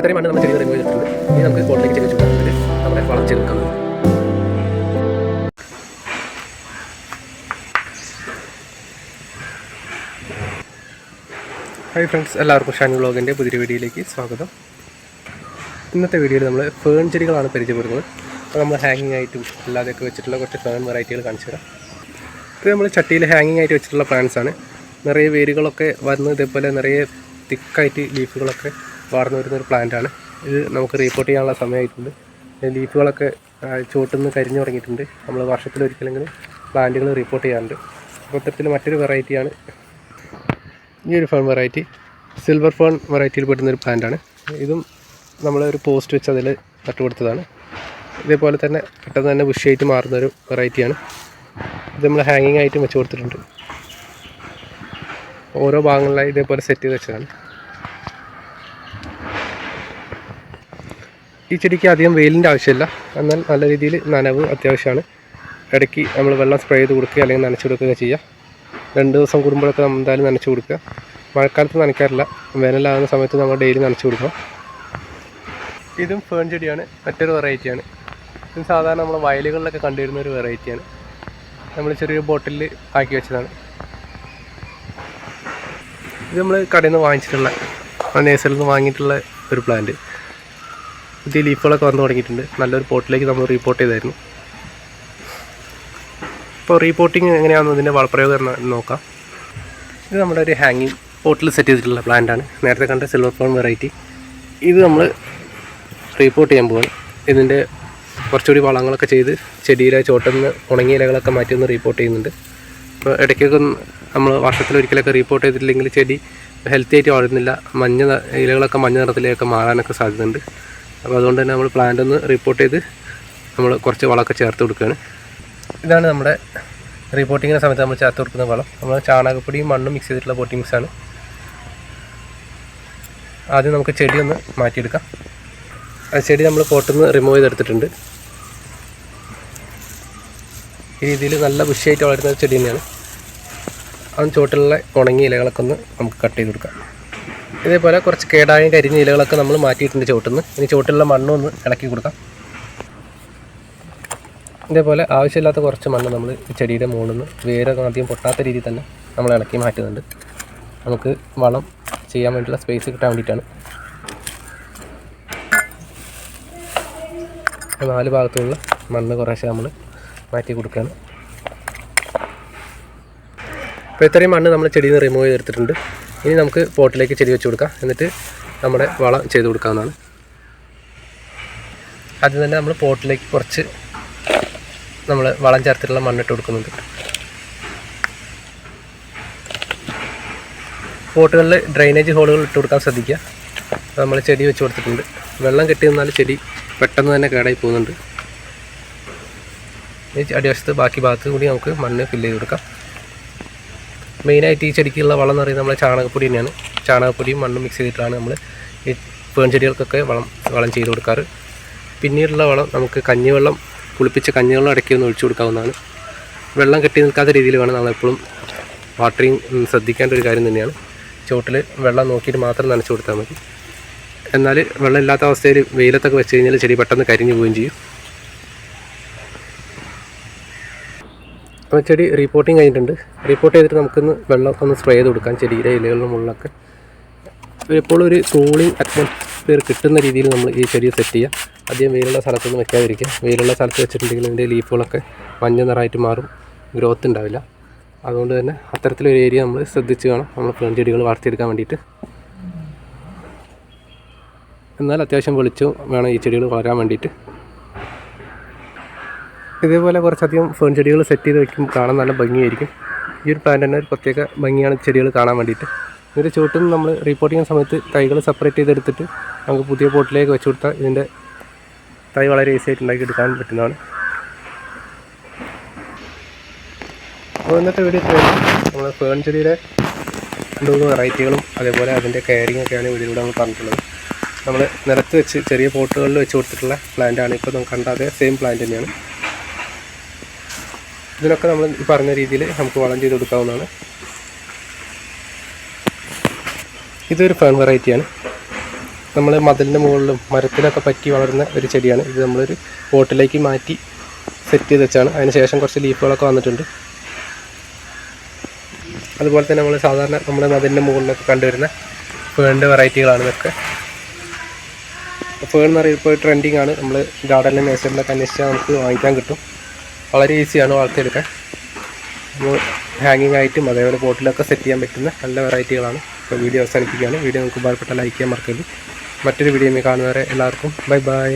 അപ്പോൾ മണ്ണ് നമ്മൾ ചെറിയ റിമൂവ് ചെയ്തിട്ടുണ്ട് ഇനി നമുക്ക് പോട്ടിലേക്ക് ചെടി വെച്ച് നമ്മുടെ വളം ചെയ്തെടുക്കാം ഹായ് ഫ്രണ്ട്സ് എല്ലാവർക്കും ഷാൻ വ്ളോഗിന്റെ പുതിയൊരു വീഡിയോയിലേക്ക് സ്വാഗതം. ഇന്നത്തെ വീഡിയോയിൽ നമ്മൾ ഫേൺ ചെടികളാണ് പരിചയപ്പെടുന്നത്. അപ്പോൾ നമ്മൾ ഹാങ്ങിങ് ആയിട്ടും അല്ലാതെയൊക്കെ വെച്ചിട്ടുള്ള കുറച്ച് ഫേൺ വെറൈറ്റികൾ കാണിച്ചു തരാം. ഇത് നമ്മൾ ചട്ടിയിൽ ഹാങ്ങിങ് ആയിട്ട് വെച്ചിട്ടുള്ള പ്ലാന്റ്സ് ആണ്. നിറയെ വേരുകളൊക്കെ വന്ന് ഇതേപോലെ നിറയെ തിക്കായിട്ട് ലീഫുകളൊക്കെ വാർന്നു വരുന്ന ഒരു ആണ്. ഇത് നമുക്ക് റീപ്പോർട്ട് ചെയ്യാനുള്ള സമയമായിട്ടുണ്ട്. ലീഫുകളൊക്കെ ചുവട്ടിൽ നിന്ന് കരിഞ്ഞു തുടങ്ങിയിട്ടുണ്ട്. നമ്മൾ വർഷത്തിലൊരിക്കലെങ്കിലും പ്ലാന്റുകൾ റിപ്പോർട്ട് ചെയ്യാറുണ്ട്. അപ്പോൾ ഇത്തരത്തിൽ മറ്റൊരു വെറൈറ്റിയാണ് ഈ ഒരു ഫേൺ വെറൈറ്റി സിൽവർ ഫേൺ വെറൈറ്റിയിൽ പെടുന്ന ഒരു പ്ലാന്റാണ് ഇതും നമ്മൾ ഒരു പോസ്റ്റ് വെച്ച് അതിൽ നട്ടുകൊടുത്തതാണ്. ഇതേപോലെ തന്നെ പെട്ടെന്ന് തന്നെ ബുഷിയായിട്ട് മാറുന്ന ഒരു വെറൈറ്റിയാണ് ഇത് നമ്മൾ ഹാങ്ങിങ് ആയിട്ടും വെച്ച് കൊടുത്തിട്ടുണ്ട്. ഓരോ ഭാഗങ്ങളിലായി ഇതേപോലെ സെറ്റ് ചെയ്ത് വെച്ചതാണ്. ഈ ചെടിക്ക് അധികം വെയിലിന്റെ ആവശ്യമില്ല. എന്നാൽ നല്ല രീതിയിൽ നനവ് അത്യാവശ്യമാണ്. ഇടയ്ക്ക് നമ്മൾ വെള്ളം സ്പ്രേ ചെയ്ത് കൊടുക്കുക അല്ലെങ്കിൽ നനച്ചു കൊടുക്കുക ചെയ്യുക. രണ്ട് ദിവസം കൂടുമ്പോഴൊക്കെ എന്തായാലും നനച്ചു കൊടുക്കുക. മഴക്കാലത്ത് നനയ്ക്കാറില്ല. വേനലാകുന്ന സമയത്ത് നമ്മൾ ഡെയിലി നനച്ചു കൊടുക്കുക ഇതും ഫേൺ ചെടിയാണ്. മറ്റൊരു വെറൈറ്റിയാണ് ഇത് സാധാരണ നമ്മൾ വയലുകളിലൊക്കെ കണ്ടുവരുന്ന ഒരു വെറൈറ്റിയാണ് നമ്മൾ ചെറിയൊരു ബോട്ടിലിൽ ആക്കി വെച്ചതാണ്. ഇത് നമ്മൾ കടയിൽ നിന്ന് വാങ്ങിച്ചിട്ടുള്ള നേഴ്സറിൽ നിന്ന് വാങ്ങിയിട്ടുള്ള ഒരു പ്ലാന്റ് പുതിയ ലീഫുകളൊക്കെ വന്നു തുടങ്ങിയിട്ടുണ്ട്. നല്ലൊരു പോട്ടിലേക്ക് നമ്മൾ റീപ്പോർട്ട് ചെയ്തായിരുന്നു. ഇപ്പോൾ റീപോർട്ടിങ് എങ്ങനെയാണെന്ന് ഇതിന്റെ വളപ്രയോഗം നോക്കാം. ഇത് നമ്മുടെ ഒരു ഹാങ്ങിങ് പോട്ടിൽ സെറ്റ് ചെയ്തിട്ടുള്ള പ്ലാന്റാണ് നേരത്തെ കണ്ട സിൽവർ ഫോൺ വെറൈറ്റി ഇത് നമ്മൾ റീപോർട്ട് ചെയ്യാൻ പോവാണ്. ഇതിന്റെ കുറച്ചുകൂടി വളങ്ങളൊക്കെ ചെയ്ത് ചെടിയിലെ ചോട്ടിൽ നിന്ന് ഉണങ്ങിയ ഇലകളൊക്കെ മാറ്റി ഒന്ന് റീപോർട്ട് ചെയ്യുന്നുണ്ട്. അപ്പോൾ ഇടയ്ക്കൊക്കെ നമ്മൾ വർഷത്തിലൊരിക്കലൊക്കെ റീപോർട്ട് ചെയ്തിട്ടില്ലെങ്കിൽ ചെടി ഹെൽത്തി ആയിട്ട് വളരുന്നില്ല. മഞ്ഞ ഇലകളൊക്കെ മഞ്ഞ നിറത്തിലേക്ക് മാറാനൊക്കെ സാധ്യതയുണ്ട്. അപ്പോൾ അതുകൊണ്ട് തന്നെ നമ്മൾ പ്ലാന്റ് ഒന്ന് റിപ്പോർട്ട് ചെയ്ത് നമ്മൾ കുറച്ച് വളമൊക്കെ ചേർത്ത് കൊടുക്കുകയാണ്. ഇതാണ് നമ്മുടെ റിപ്പോർട്ടിങ്ങിന്റെ സമയത്ത് നമ്മൾ ചേർത്ത് കൊടുക്കുന്ന വളം. നമ്മൾ ചാണകപ്പൊടിയും മണ്ണും മിക്സ് ചെയ്തിട്ടുള്ള പോട്ടി മിക്സാണ് ആദ്യം നമുക്ക് ചെടി ഒന്ന് മാറ്റിയെടുക്കാം. ചെടി നമ്മൾ പോട്ടിൽ നിന്ന് റിമൂവ് ചെയ്തെടുത്തിട്ടുണ്ട്. ഈ രീതിയിൽ നല്ല ബുഷിയായിട്ട് വളരുന്ന ചെടി തന്നെയാണ്. അതും ചുവട്ടിലുള്ള ഉണങ്ങിയ ഇലകളൊക്കെ ഒന്ന് നമുക്ക് കട്ട് ചെയ്ത് കൊടുക്കാം. ഇതേപോലെ കുറച്ച് കേടായ കരിഞ്ഞ ഇലകളൊക്കെ നമ്മൾ മാറ്റിയിട്ടുണ്ട് ചുവട്ടിന്ന്. ഇനി ചുവട്ടിലുള്ള മണ്ണും ഒന്ന് ഇളക്കി കൊടുക്കാം. ഇതേപോലെ ആവശ്യമില്ലാത്ത കുറച്ച് മണ്ണ് നമ്മൾ ചെടിയുടെ മുകളിൽ നിന്ന് വേരൊക്കെ അധികം പൊട്ടാത്ത രീതിയിൽ തന്നെ നമ്മൾ ഇളക്കി മാറ്റുന്നുണ്ട്. നമുക്ക് വളം ചെയ്യാൻ വേണ്ടിയുള്ള സ്പേസ് കിട്ടാൻ വേണ്ടിയിട്ടാണ്. നാല് ഭാഗത്തുള്ള മണ്ണ് കുറേശ്ശെ നമ്മൾ മാറ്റി കൊടുക്കുകയാണ്. അപ്പോൾ ഇത്രയും മണ്ണ് നമ്മൾ ചെടിയിൽ നിന്ന് റിമൂവ് ചെയ്തെടുത്തിട്ടുണ്ട്. ഇനി നമുക്ക് പോട്ടിലേക്ക് ചെടി വെച്ച് കൊടുക്കാം. എന്നിട്ട് നമ്മുടെ വളം ചെയ്ത് കൊടുക്കാവുന്നതാണ്. ആദ്യം തന്നെ നമ്മൾ പോട്ടിലേക്ക് കുറച്ച് നമ്മൾ വളം ചേർത്തിട്ടുള്ള മണ്ണിട്ട് കൊടുക്കുന്നുണ്ട്. പോട്ടുകളിൽ ഡ്രെയിനേജ് ഹോളുകൾ ഇട്ട് കൊടുക്കാൻ ശ്രദ്ധിക്കുക. നമ്മൾ ചെടി വെച്ച് കൊടുത്തിട്ടുണ്ട്. വെള്ളം കെട്ടി നിന്നാൽ ചെടി പെട്ടെന്ന് തന്നെ കേടായി പോകുന്നുണ്ട്. അടിവശത്ത് ബാക്കി ഭാഗത്ത് കൂടി നമുക്ക് മണ്ണ് ഫില്ല് ചെയ്ത് കൊടുക്കാം. മെയിനായിട്ട് ഈ ചെടിക്കുള്ള വളം എന്ന് പറയുന്നത് നമ്മൾ ചാണകപ്പൊടി തന്നെയാണ്. ചാണകപ്പൊടിയും മണ്ണും മിക്സ് ചെയ്തിട്ടാണ് നമ്മൾ ഈ പേൺ ചെടികൾക്കൊക്കെ വളം വളം ചെയ്ത് കൊടുക്കാറ്. പിന്നീടുള്ള വളം നമുക്ക് കഞ്ഞിവെള്ളം കുളിപ്പിച്ച കഞ്ഞിവെള്ളം ഇടയ്ക്ക് ഒന്ന് ഒഴിച്ചു കൊടുക്കാവുന്നതാണ്. വെള്ളം കെട്ടി നിൽക്കാത്ത രീതിയിൽ വേണം നമ്മളെപ്പോഴും വാട്ടറിങ് ശ്രദ്ധിക്കേണ്ട ഒരു കാര്യം തന്നെയാണ്. ചുവട്ടിൽ വെള്ളം നോക്കിയിട്ട് മാത്രം നനച്ചു കൊടുത്താൽ മതി. എന്നാൽ വെള്ളം ഇല്ലാത്ത അവസ്ഥയിൽ വെയിലത്തൊക്കെ വെച്ച് കഴിഞ്ഞാൽ ചെടി പെട്ടെന്ന് കരിഞ്ഞു പോവുകയും ചെയ്യും. അപ്പോൾ ചെടി റിപ്പോർട്ടിങ് കഴിഞ്ഞിട്ടുണ്ട്. റിപ്പോർട്ട് ചെയ്തിട്ട് നമുക്കൊന്ന് വെള്ളമൊക്കെ ഒന്ന് സ്പ്രേ ചെയ്ത് കൊടുക്കാം. ചെടിയുടെ ഇലകളുടെ മുകളിലൊക്കെ. എപ്പോഴും ഒരു കൂളിംഗ് അറ്റ്മോസ്ഫിയർ കിട്ടുന്ന രീതിയിൽ നമ്മൾ ഈ ചെടി സെറ്റ് ചെയ്യുക ആദ്യം വെയിലുള്ള സ്ഥലത്തൊന്നും വെക്കാതിരിക്കുക. വെയിലുള്ള സ്ഥലത്ത് വെച്ചിട്ടുണ്ടെങ്കിൽ ഇതിന്റെ ലീഫുകളൊക്കെ മഞ്ഞ നിറമായിട്ട് മാറും. ഗ്രോത്ത് ഉണ്ടാവില്ല. അതുകൊണ്ട് തന്നെ അത്തരത്തിലൊരു ഏരിയ നമ്മൾ ശ്രദ്ധിച്ച് വേണം. നമ്മൾ പ്ലാൻ ചെടികൾ വളർത്തിയെടുക്കാൻ വേണ്ടിയിട്ട്. എന്നാൽ അത്യാവശ്യം വെളിച്ചവും വേണം ഈ ചെടികൾ വളരാൻ വേണ്ടിയിട്ട്. ഇതേപോലെ കുറച്ചധികം ഫേൺ ചെടികൾ സെറ്റ് ചെയ്ത് വെക്കും. കാണാൻ നല്ല ഭംഗിയായിരിക്കും. ഈ ഒരു പ്ലാന്റ് തന്നെ ഒരു പ്രത്യേക ഭംഗിയാണ് ചെടികൾ കാണാൻ വേണ്ടിയിട്ട്. ഇതിന്റെ ചുവട്ടും നമ്മൾ റിപ്പോർട്ട് ചെയ്യുന്ന സമയത്ത് തൈകൾ സെപ്പറേറ്റ് ചെയ്തെടുത്തിട്ട് നമുക്ക് പുതിയ പോട്ടിലേക്ക് വെച്ച് കൊടുത്താൽ ഇതിന്റെ തൈ വളരെ ഈസി ആയിട്ട് ഉണ്ടാക്കി എടുക്കാൻ പറ്റുന്നതാണ്. അപ്പോൾ ഇന്നത്തെ വീഡിയോ നമ്മൾ ഫേൺ ചെടിയുടെ രണ്ട് മൂന്ന് വെറൈറ്റികളും അതേപോലെ അതിന്റെ കെയറിംഗ് ഒക്കെയാണ് വീഡിയോയിലൂടെ നമ്മൾ പറഞ്ഞിട്ടുള്ളത്. നമ്മൾ നിലത്ത് വെച്ച് ചെറിയ പോട്ടുകളിൽ വെച്ച് കൊടുത്തിട്ടുള്ള പ്ലാന്റ് ആണ്. ഇപ്പോൾ നമുക്ക് കണ്ട അതേ സെയിം പ്ലാന്റ് തന്നെയാണ്. ഇതിനൊക്കെ നമ്മൾ ഈ പറഞ്ഞ രീതിയിൽ നമുക്ക് വളം ചെയ്ത് കൊടുക്കാവുന്നതാണ്. ഇതൊരു ഫേൺ വെറൈറ്റിയാണ് നമ്മൾ മതിലിന്റെ മുകളിലും മരത്തിലൊക്കെ പറ്റി വളരുന്ന ഒരു ചെടിയാണ്. ഇത് നമ്മളൊരു പോട്ടിലേക്ക് മാറ്റി സെറ്റ് ചെയ്ത് വെച്ചാണ്. അതിന് ശേഷം കുറച്ച് ലീഫുകളൊക്കെ വന്നിട്ടുണ്ട്. അതുപോലെ തന്നെ നമ്മൾ സാധാരണ നമ്മുടെ മതിലിന്റെ മുകളിലൊക്കെ കണ്ടുവരുന്ന ഫേണിന്റെ വെറൈറ്റികളാണ് ഇതൊക്കെ. ഫേൺ എന്ന് പറയുമ്പോൾ ട്രെൻഡിങ് ആണ്. നമ്മൾ ഗാർഡനിലും നേഴ്സറിലൊക്കെ അന്വേഷിച്ചാൽ നമുക്ക് വാങ്ങിക്കാൻ കിട്ടും. വളരെ ഈസിയാണ് വളർത്തിയെടുക്കാൻ ഹാങ്ങിങ് ആയിട്ടും അതേപോലെ ബോട്ടിലൊക്കെ സെറ്റ് ചെയ്യാൻ പറ്റുന്ന നല്ല വെറൈറ്റികളാണ് ഇപ്പോൾ വീഡിയോ അവസാനിപ്പിക്കുകയാണ്. വീഡിയോ നമുക്ക് ഉപകാരപ്പെട്ട ലൈക്ക് ചെയ്യാൻ മറക്കരുത്. മറ്റൊരു വീഡിയോ കാണുന്നവരെ എല്ലാവർക്കും ബൈ ബൈ